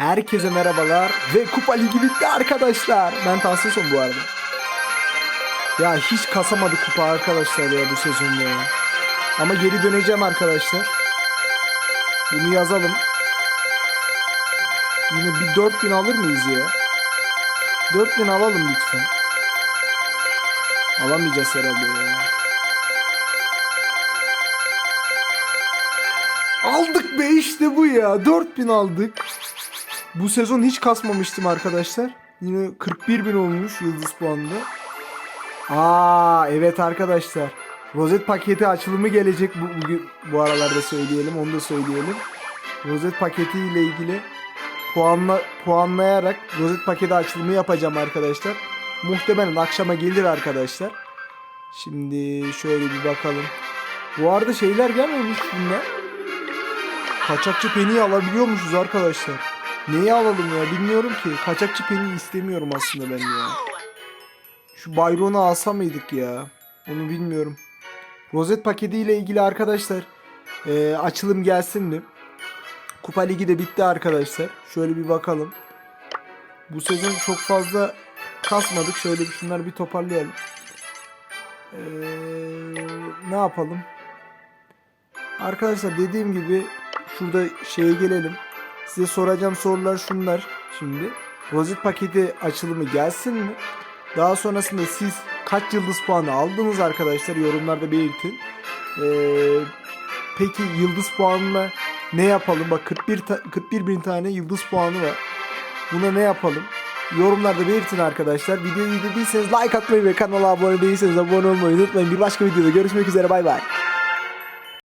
Herkese merhabalar ve Kupa Ligi bitti arkadaşlar. Ben Tahsin bu arada. Ya hiç kasamadı kupa arkadaşlar ya bu sezonda ya. Ama geri döneceğim arkadaşlar. Bunu yazalım. Yine bir 4000 alır mıyız ya? 4000 alalım lütfen. Alamayacağız herhalde ya. Aldık be işte bu ya. 4000 aldık. Bu sezon hiç kasmamıştım arkadaşlar. Yine 41 bin olmuş yıldız puanında. Aa evet arkadaşlar. Rozet paketi açılımı gelecek bu, bugün bu aralarda söyleyelim. Onu da söyleyelim. Rozet paketi ile ilgili puanla puanlayarak rozet paketi açılımı yapacağım arkadaşlar. Muhtemelen akşama gelir arkadaşlar. Şimdi şöyle bir bakalım. Bu arada şeyler gelmemiş bunlar. Kaçakçı peniyi alabiliyormuşuz arkadaşlar. Neyi alalım ya bilmiyorum ki. Kaçakçı peni istemiyorum aslında ben ya. Şu Byron'u alsa mıydık ya? Onu bilmiyorum. Rozet paketiyle ilgili arkadaşlar e, açılım gelsin mi? Kupa Ligi de bitti arkadaşlar. Şöyle bir bakalım. Bu sezon çok fazla kasmadık. Şöyle bir şunları bir toparlayalım. Ee, ne yapalım? Arkadaşlar dediğim gibi şurada şeye gelelim. Size soracağım sorular şunlar şimdi. Rozet paketi açılımı gelsin mi? Daha sonrasında siz kaç yıldız puanı aldınız arkadaşlar yorumlarda belirtin. Ee, peki yıldız puanına ne yapalım? Bak 41 ta- 41 bin tane yıldız puanı var. Buna ne yapalım? Yorumlarda belirtin arkadaşlar. Videoyu izlediyseniz like atmayı ve kanala abone değilseniz abone olmayı unutmayın. Bir başka videoda görüşmek üzere bay bay.